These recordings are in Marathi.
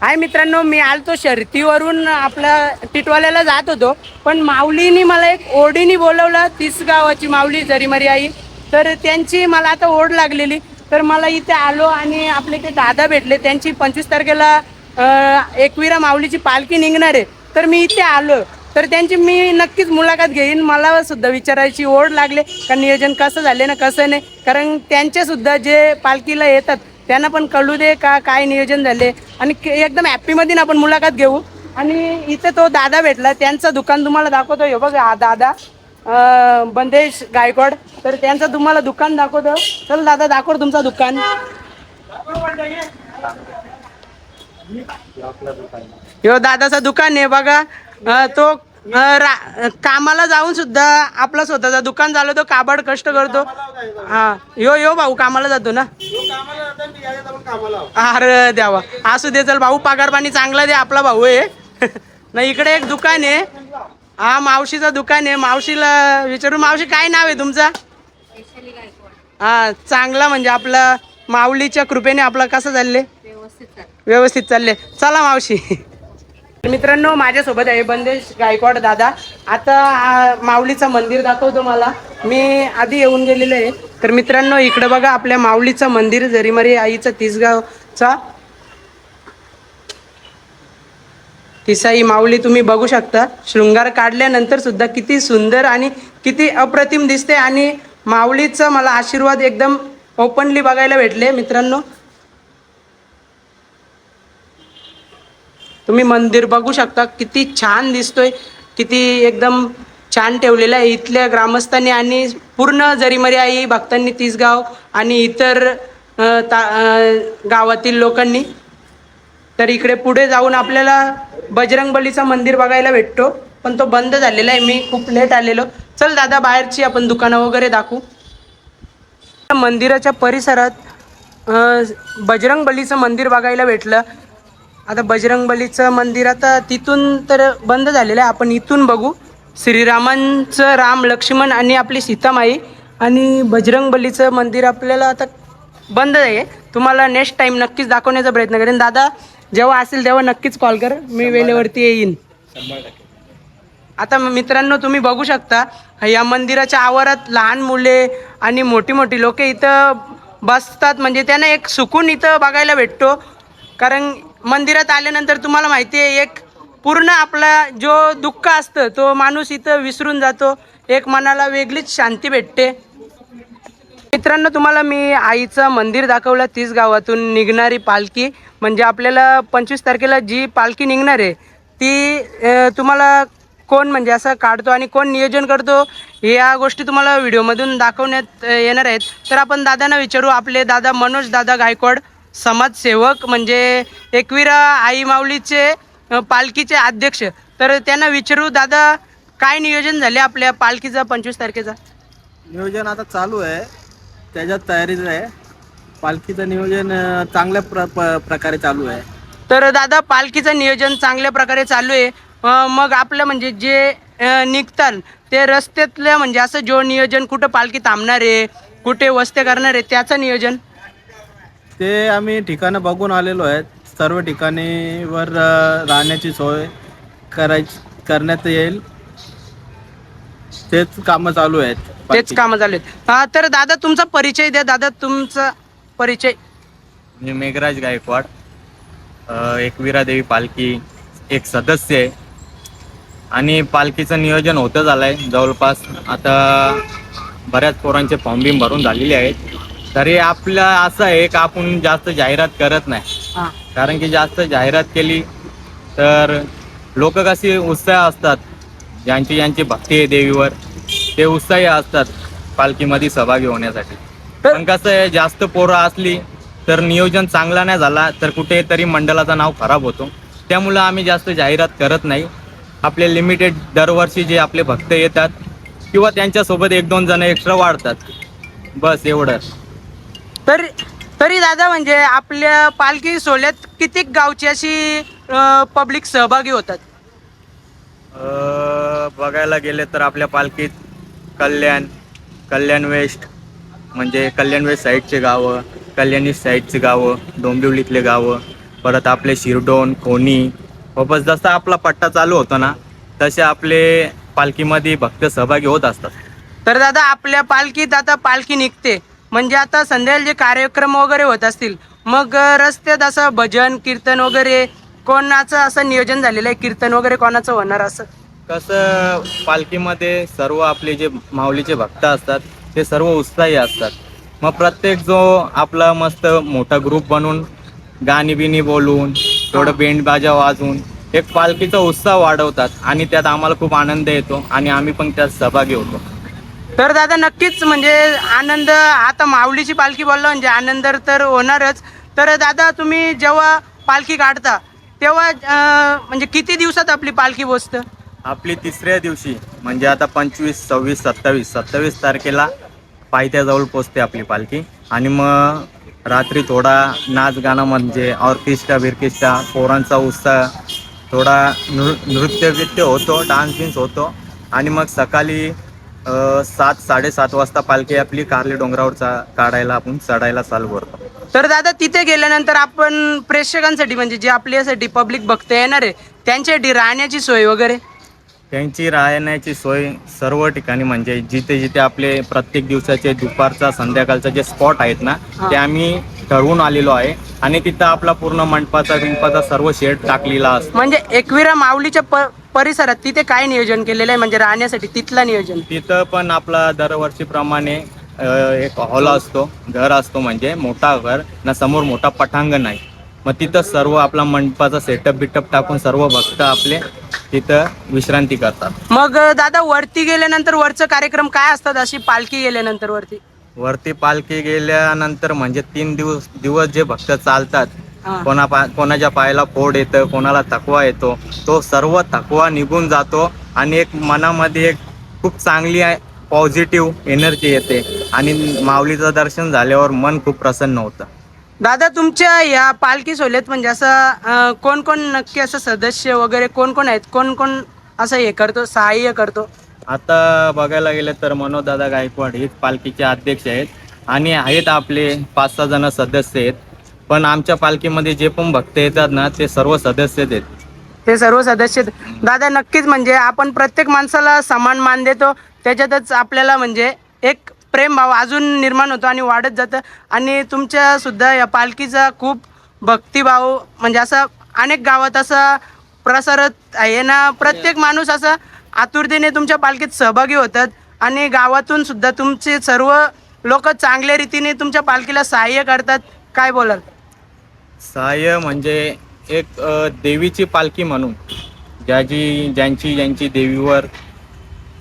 हाय मित्रांनो मी आलतो शर्तीवरून आपलं टिटवाल्याला जात होतो पण माऊलीनी मला एक ओढीनी बोलवलं तीस गावाची माऊली जरीमरी आई तर त्यांची मला आता ओढ लागलेली. तर मला इथे आलो आणि आपले ते दादा भेटले. त्यांची पंचवीस तारखेला एकविरा माऊलीची पालखी निघणार आहे. तर मी इथे आलो. तर त्यांची मी नक्कीच मुलाखत घेईन. मला सुद्धा विचारायची ओढ लागले का नियोजन कसं झाले ना कसं नाही. कारण त्यांचे सुद्धा जे पालखीला येतात त्यांना पण कळू दे का काय नियोजन झाले. आणि के- एकदम हॅपीमध्ये ना आपण मुलाखत घेऊ. आणि इथे तो दादा भेटला त्यांचं दुकान तुम्हाला दाखवतो. हे बघा हा दादा बंदेश गायकवाड. तर त्यांचं तुम्हाला दुकान दाखवतो. चल दादा दाखव तुमचं दुकान. यो दादाचं दुकान आहे बघा. तो कामाला जाऊन सुद्धा आपला स्वतःचा दुकान झालं तो काबाड कष्ट करतो. हा यो यो भाऊ कामाला जातो ना? अरे द्यावा असू दे चल भाऊ पगार पाणी चांगला दे आपला भाऊ आहे. नाही इकडे एक दुकान आहे. हा मावशीचं दुकान आहे. मावशीला विचारू मावशी काय नाव आहे तुमचं? हा चांगला म्हणजे आपला माऊलीच्या कृपेने आपला कसं चालले व्यवस्थित चालले चला मावशी. मित्रांनो माझ्यासोबत आहे बंदेश गायकवाड दादा. आता माऊलीचं मंदिर दाखवतो मला. मी आधी येऊन गेलेलं आहे. तर मित्रांनो इकडं बघा आपल्या माऊलीचं मंदिर जरीमरी आईचं तिसगावचा. तिसाई माऊली तुम्ही बघू शकता. शृंगार काढल्यानंतर सुद्धा किती सुंदर आणि किती अप्रतिम दिसते. आणि माऊलीचं मला आशीर्वाद एकदम ओपनली बघायला भेटले. मित्रांनो तुम्ही मंदिर बघू शकता. किती छान दिसतोय. किती एकदम छान ठेवलेलं आहे. इथल्या ग्रामस्थांनी आणि पूर्ण जरीमरी आई भक्तांनी तिसगाव आणि इतर ता गावातील लोकांनी. तर इकडे पुढे जाऊन आपल्याला बजरंगबलीचं मंदिर बघायला भेटतो. पण तो बंद झालेला आहे. मी खूप लेट आलेलो. चल दादा बाहेरची आपण दुकानं वगैरे दाखवू. मंदिराच्या परिसरात बजरंगबलीचं मंदिर बघायला भेटलं. आता बजरंग बलीचं मंदिर आता तिथून तर बंद झालेलं आहे. आपण इथून बघू. श्रीरामांचं राम लक्ष्मण आणि आपली सीतामाई आणि बजरंग बलीचं मंदिर आपल्याला आता बंद आहे. तुम्हाला नेक्स्ट टाइम नक्कीच दाखवण्याचा प्रयत्न करेन. दादा जेव्हा असेल तेव्हा नक्कीच कॉल कर. मी वेळेवरती येईन. आता मित्रांनो तुम्ही बघू शकता या मंदिराच्या आवारात लहान मुले आणि मोठी मोठी लोक इथं बसतात. म्हणजे त्यांना एक सुकून इथं बघायला भेटतो. कारण मंदिरात आल्यानंतर तुम्हाला माहिती आहे एक पूर्ण आपला जो दुःख असतं तो माणूस इथं विसरून जातो. एक मनाला वेगळीच शांती भेटते. मित्रांनो तुम्हाला मी आईचं मंदिर दाखवलं तीस गावातून निघणारी पालखी. म्हणजे आपल्याला पंचवीस तारखेला जी पालखी निघणार आहे ती तुम्हाला कोण म्हणजे असं काढतो आणि कोण नियोजन करतो या गोष्टी तुम्हाला व्हिडिओमधून दाखवण्यात येणार आहेत. तर आपण दादांना विचारू आपले दादा मनोज दादा गायकवाड. समाजसेवक म्हणजे एकविरा आई माऊलीचे पालखीचे अध्यक्ष. तर त्यांना विचारू दादा काय नियोजन झाले आपल्या पालखीचं पंचवीस तारखेचा? नियोजन आता चालू आहे. त्याच्यात तयारीच आहे. पालखीचं नियोजन चांगल्या प्र प- प्रकारे चालू आहे. तर दादा पालखीचं नियोजन चांगल्या प्रकारे चालू आहे. अं, मग आपलं म्हणजे जे अं, निघतात ते रस्त्यातलं म्हणजे असं जो नियोजन कुठं पालखी थांबणार आहे कुठे वस्ते करणार आहे त्याचं नियोजन? ते आम्ही ठिकाणं बघून आलेलो आहेत. सर्व ठिकाणीवर राहण्याची सोय करायची करण्यात येईल. तेच कामं चालू आहेत. तेच. कामं चालू आहेत. हा तर दादा तुमचा परिचय द्या. दादा तुमचा परिचय. मी मेघराज गायकवाड. अ, एकविरा देवी पालखी एक सदस्य आहे. आणि पालखीचं नियोजन होतं झालं आहे जवळपास आता बऱ्याच पोरांचे फॉर्म बिम भरून झालेले आहेत. तरी आपलं असं आहे का आपण जास्त जाहिरात करत नाही. हा. कारण की जास्त जाहिरात केली तर लोक कशी उत्साह असतात. ज्यांची ज्यांची भक्ती आहे देवीवर ते उत्साही असतात पालखीमध्ये सहभागी होण्यासाठी. तर- पण कसं आहे जास्त पोरं असली तर नियोजन चांगला नाही झाला तर कुठेतरी मंडळाचं नाव खराब होतो. त्यामुळं आम्ही जास्त जाहिरात करत नाही. आपले लिमिटेड दरवर्षी जे आपले भक्त येतात किंवा त्यांच्यासोबत एक दोन जण एक्स्ट्रा वाढतात. बस एवढंच तर तरी दादा म्हणजे आपल्या पालखी सोहळ्यात किती गावची अशी पब्लिक सहभागी होतात? अ, बघायला गेले तर आपल्या पालखीत कल्याण कल्याण वेस्ट म्हणजे कल्याण वेस्ट साईडचे गावं कल्याणी साईडची गावं डोंबिवलीतले गावं परत आपले शिरडोन कोणी व बस जसा आपला पट्टा चालू होतो ना तसे आपले पालखीमध्ये भक्त सहभागी होत असतात. तर दादा आपल्या पालखीत आता पालखी निघते. म्हणजे आता संध्याकाळी जे कार्यक्रम वगैरे होत असतील मग रस्त्यात असं भजन कीर्तन वगैरे कोणाचं असं नियोजन झालेलं आहे? कीर्तन वगैरे कोणाचं होणार असं? कसं पालखीमध्ये सर्व आपले जे माऊलीचे भक्त असतात ते सर्व उत्साही असतात. मग प्रत्येक जो आपला मस्त मोठा ग्रुप बनवून गाणी बिनी बोलून थोडं बेंड बाजा वाजवून एक पालखीचा उत्साह वाढवतात आणि त्यात आम्हाला खूप आनंद येतो आणि आम्ही पण त्यात सहभागी होतो. तर दादा नक्कीच म्हणजे आनंद आता माऊलीची पालखी बोललो म्हणजे आनंद तर होणारच. तर दादा तुम्ही जेव्हा पालखी काढता तेव्हा म्हणजे किती दिवसात आपली पालखी पोचतं आपली तिसऱ्या दिवशी म्हणजे आता पंचवीस सव्वीस सत्तावीस सत्तावीस तारखेला पायथ्याजवळ पोचते आपली पालखी. आणि मग रात्री थोडा नाच गाणं म्हणजे ऑर्केस्ट्रा बिर्केस्ट्रा पोरांचा उत्साह थोडा नृ नृत्य बित्य होतो डान्स बिन्स होतो. आणि मग सकाळी सात साडेसात वाजता पालखी आपली कार्ले डोंगरावर चा काढायला आपण चढायला चालू करतो. तर दादा तिथे गेल्यानंतर आपण प्रेक्षकांसाठी म्हणजे जे आपल्यासाठी पब्लिक बघता येणार आहे त्यांच्यासाठी राहण्याची सोय वगैरे? त्यांची राहण्याची सोय सर्व ठिकाणी म्हणजे जिथे जिथे आपले प्रत्येक दिवसाचे दुपारचा संध्याकाळचा जे स्पॉट आहेत ना हा. ते आम्ही ठरवून आलेलो आहे. आणि तिथं आपला पूर्ण मंडपाचा बिंडपाचा सर्व शेड टाकलेला असतो. म्हणजे एकविरा माऊलीच्या प परिसरात तिथे काय नियोजन केलेलं आहे? म्हणजे राहण्यासाठी तिथलं नियोजन. तिथं पण आपला दरवर्षीप्रमाणे अ, एक हॉल असतो घर असतो म्हणजे मोठा घर ना समोर मोठा पटांगण आहे मग तिथं सर्व आपला मंडपाचा सेटअप बिटअप टाकून सर्व भक्त आपले तिथं विश्रांती करतात. मग अं, दादा वरती गेल्यानंतर वरचं कार्यक्रम काय असतात? अशी पालखी गेल्यानंतर वरती. वरती पालखी गेल्यानंतर म्हणजे तीन दिवस दिवस जे भक्त चालतात. कोणा पा कोणाच्या पायाला फोड येतं कोणाला थकवा येतो तो सर्व थकवा निघून जातो आणि एक मनामध्ये एक खूप चांगली पॉझिटिव्ह एनर्जी येते आणि माऊलीचं दर्शन झाल्यावर मन खूप प्रसन्न होतं. दादा तुमच्या या पालखी सोहळ्यात म्हणजे असं कोण कोण नक्की असं सदस्य वगैरे कोण कोण आहेत? कोण कोण असं हे करतो सहाय्य करतो? आता बघायला गेलं तर मनोदादा गायकवाड हेच पालखीचे अध्यक्ष आहेत आणि आहेत आपले पाच सहा जण सदस्य आहेत. पण आमच्या पालखीमध्ये जे पण भक्त येतात ना ते सर्व सदस्य आहेत ते सर्व सदस्य दादा नक्कीच म्हणजे आपण प्रत्येक माणसाला समान मान देतो. त्याच्यातच आपल्याला म्हणजे एक प्रेम भाव अजून निर्माण होतो आणि वाढत जातं. आणि तुमच्या सुद्धा या पालखीचा खूप भक्तिभाव म्हणजे असं अनेक गावात असा प्रसारत आहे ना. प्रत्येक माणूस असा आतुरतेने तुमच्या पालखीत सहभागी होतात. आणि गावातून सुद्धा तुमचे सर्व लोक चांगल्या रीतीने तुमच्या पालखीला सहाय्य करतात. काय बोलाल? सहाय्य म्हणजे एक अ, देवीची पालखी म्हणून ज्याची ज्यांची ज्यांची देवीवर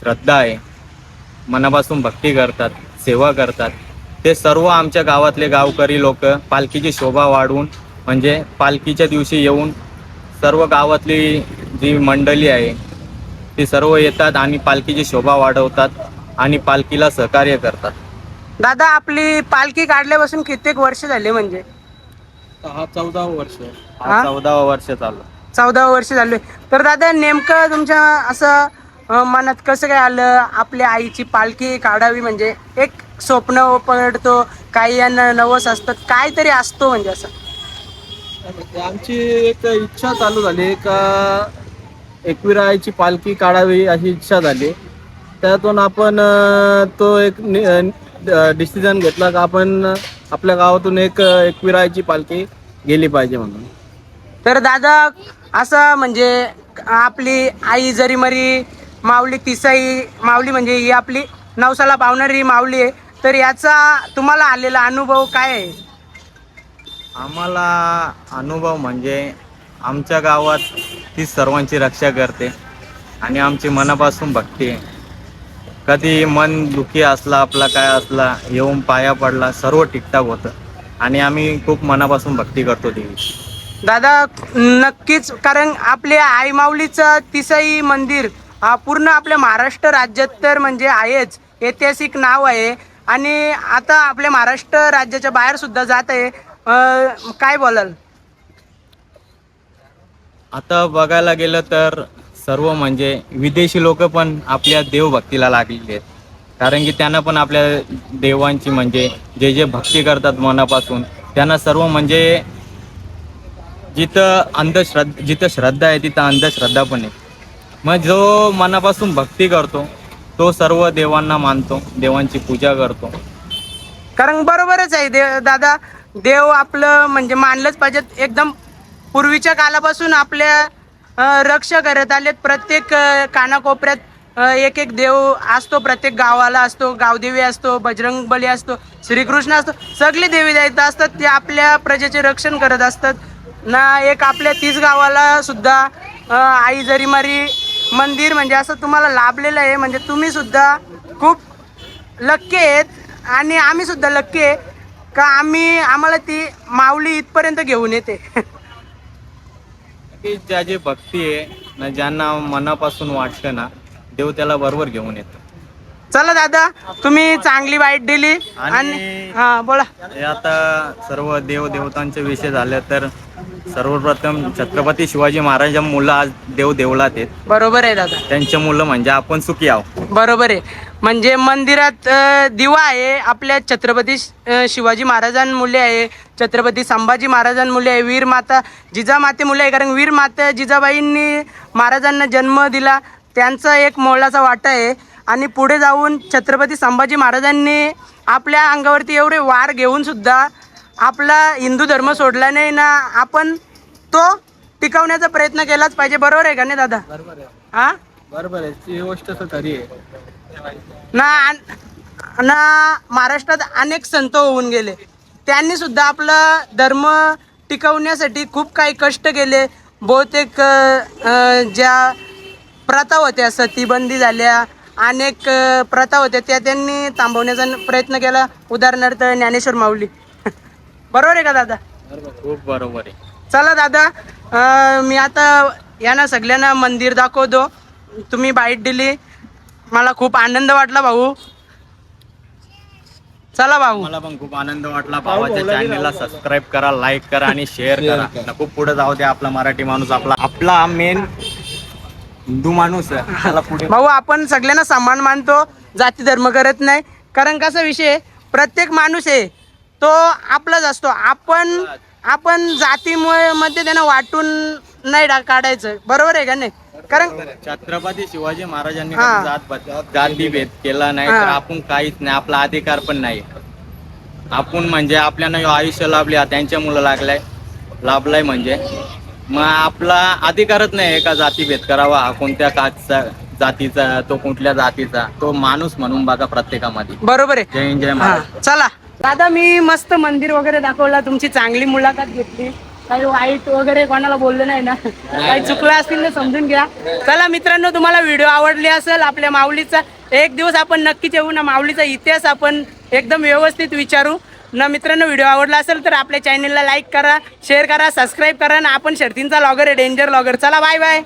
श्रद्धा आहे मनापासून भक्ती करतात सेवा करतात ते सर्व आमच्या गावातले गावकरी लोक पालखीची शोभा वाढवून म्हणजे पालखीच्या दिवशी येऊन सर्व गावातली जी मंडळी आहे ती सर्व येतात आणि पालखीची शोभा वाढवतात आणि पालखीला सहकार्य करतात. दादा आपली पालखी काढल्यापासून कित्येक वर्ष झाले म्हणजे? हा चौदा वर्ष. हा? चौदावा वर्ष चालू. चौदा वर्ष झाले तर दादा नेमकं तुमच्या असं अं, मनात कसं काय आलं? आपल्या आईची पालखी काढावी म्हणजे एक स्वप्न पडतो काही यांना नवस असतात काहीतरी असतो म्हणजे असं. आमची एक इच्छा चालू झाली का एकविरायची पालखी काढावी अशी इच्छा झाली. त्यातून आपण अं, तो एक डिसिजन घेतला का आपण आपल्या गावातून एक एकविरायची पालखी गेली पाहिजे म्हणून. तर दादा असं म्हणजे आपली आई जरी मरी माऊली तिसाई माऊली म्हणजे ही आपली नवसाला पावणारी माऊली आहे तर याचा तुम्हाला आलेला अनुभव काय आहे? आम्हाला अनुभव म्हणजे आमच्या गावात ती सर्वांची रक्षा करते आणि आमची मनापासून भक्ती आहे. कधी मन दुखी असला आपला काय असला येऊन पाया पडला सर्व ठीकठाक होतं. आणि आम्ही खूप मनापासून भक्ती करतो देवीची. दादा नक्कीच कारण आपल्या आई माऊलीचं तिसाई मंदिर हा पूर्ण आपल्या महाराष्ट्र राज्यात तर म्हणजे आहेच. ऐतिहासिक नाव आहे. आणि आता आपल्या महाराष्ट्र राज्याच्या बाहेर सुद्धा जात आहे. अं, काय बोलाल? आता बघायला गेलं तर सर्व म्हणजे विदेशी लोक पण आपल्या देवभक्तीला लागलेले आहेत. कारण की त्यांना पण आपल्या देवांची म्हणजे जे जे भक्ती करतात मनापासून त्यांना सर्व म्हणजे जिथं अंधश्रद्धा जिथं श्रद्धा आहे तिथं अंधश्रद्धा पण आहे. मग जो मनापासून भक्ती करतो तो सर्व देवांना मानतो देवांची पूजा करतो. कारण बरोबरच आहे दे दादा. देव आपलं म्हणजे मानलंच पाहिजेत. एकदम पूर्वीच्या कालापासून आपल्या रक्षा करत आलेत. प्रत्येक कानाकोपऱ्यात एक एक देव असतो. प्रत्येक गावाला असतो. गावदेवी असतो बजरंग बली असतो श्रीकृष्ण असतो. सगळे देवी देवता असतात. ते आपल्या प्रजेचे रक्षण करत असतात. ना एक आपल्या तीस गावाला सुद्धा आई जरीमारी मंदिर म्हणजे असं तुम्हाला लाभलेलं आहे. म्हणजे तुम्ही सुद्धा खूप लक्के आहेत. आणि आम्ही सुद्धा लक्के आहे. का आम्ही आम्हाला ती माऊली इथपर्यंत घेऊन येते. की ज्याची भक्ती आहे ना ज्यांना मनापासून वाटतं ना देव त्याला बरोबर घेऊन येतो. चला दादा तुम्ही चांगली वाईट दिली आणि आणि- हा बोला. हे आता सर्व देव देवतांचे विषय झाले तर सर्वप्रथम छत्रपती शिवाजी महाराजांच्या मुलं आज देव देवलात आहेत. बरोबर आहे दादा. त्यांचे मुलं म्हणजे आपण सुखी आहो बरोबर आहे. म्हणजे मंदिरात दिवा आहे आपल्या छत्रपती शिवाजी महाराजांमुळे आहे छत्रपती संभाजी महाराजांमुळे आहे वीर माता जिजामाते मुले आहे कारण वीर माता जिजाबाईंनी महाराजांना जन्म दिला त्यांचा एक मोलाचा वाटा आहे. आणि पुढे जाऊन छत्रपती संभाजी महाराजांनी आपल्या अंगावरती एवढे वार घेऊन सुद्धा आपला हिंदू धर्म सोडला नाही ना आपण तो टिकवण्याचा प्रयत्न केलाच पाहिजे. बरोबर आहे का नाही दादा? बरोबर आहे. हा? बरोबर आहे. ती गोष्ट तर खरी आहे. ना ना महाराष्ट्रात अनेक संत होऊन गेले. त्यांनी सुद्धा आपला धर्म टिकवण्यासाठी खूप काही कष्ट केले. बहुतेक ज्या प्रथा होत्या सतीबंदी झाल्या अनेक प्रथा होत्या त्या त्यांनी थांबवण्याचा प्रयत्न केला. उदाहरणार्थ ज्ञानेश्वर माऊली. बरोबर आहे का दादा? खूप बरोबर आहे. चला दादा मी आता यांना सगळ्यांना मंदिर दाखवतो. तुम्ही बाईट दिली. मला खूप आनंद वाटला भाऊ. चला भाऊ. मला पण खूप आनंद वाटला. भावाच्या चॅनलला सबस्क्राईब करा लाईक करा आणि शेअर करा. ना खूप पुढे जाऊ दे आपला मराठी माणूस आपला आपला मेन हिंदू माणूस आहे. त्याला पुढे भाऊ आपण सगळ्यांना सन्मान मानतो जाती धर्म करत नाही. कारण कसा विषय आहे, प्रत्येक माणूस आहे तो आपलाच असतो. आपण आपण जातीमुळे मध्ये त्यांना वाटून नाही डा- काढायचं. बरोबर आहे का नाही? कारण छत्रपती शिवाजी महाराजांनी हा. जात भेद केला नाही हा. तर आपण काहीच नाही आपला अधिकार पण नाही. आपण म्हणजे आपल्याला ह्यो आयुष्य लाभले त्यांच्या मुलं लागलाय लाभलाय म्हणजे. मग आपला अधिकारच नाही आहे का जातीभेद करावा हा कोणत्या काचचा जातीचा तो कुठल्या जातीचा तो माणूस म्हणून बघा प्रत्येकामध्ये. बरोबर आहे. जय हिंद जय हा महाराज. चला. दादा मी मस्त मंदिर वगैरे दाखवला तुमची चांगली मुलाखत घेतली. काही वाईट वगैरे कोणाला बोललं नाही ना. काही चुकलं असतील तर समजून घ्या. चला मित्रांनो तुम्हाला व्हिडिओ आवडली असेल आपल्या माऊलीचा एक दिवस आपण नक्कीच येऊ ना. माऊलीचा इतिहास आपण एकदम व्यवस्थित विचारू. ना मित्रांनो व्हिडिओ आवडला असेल तर आपल्या चॅनलला लाईक करा शेअर करा सबस्क्राईब करा ना आपण शर्तींचा लॉगर आहे डेंजर लॉगर चला बाय बाय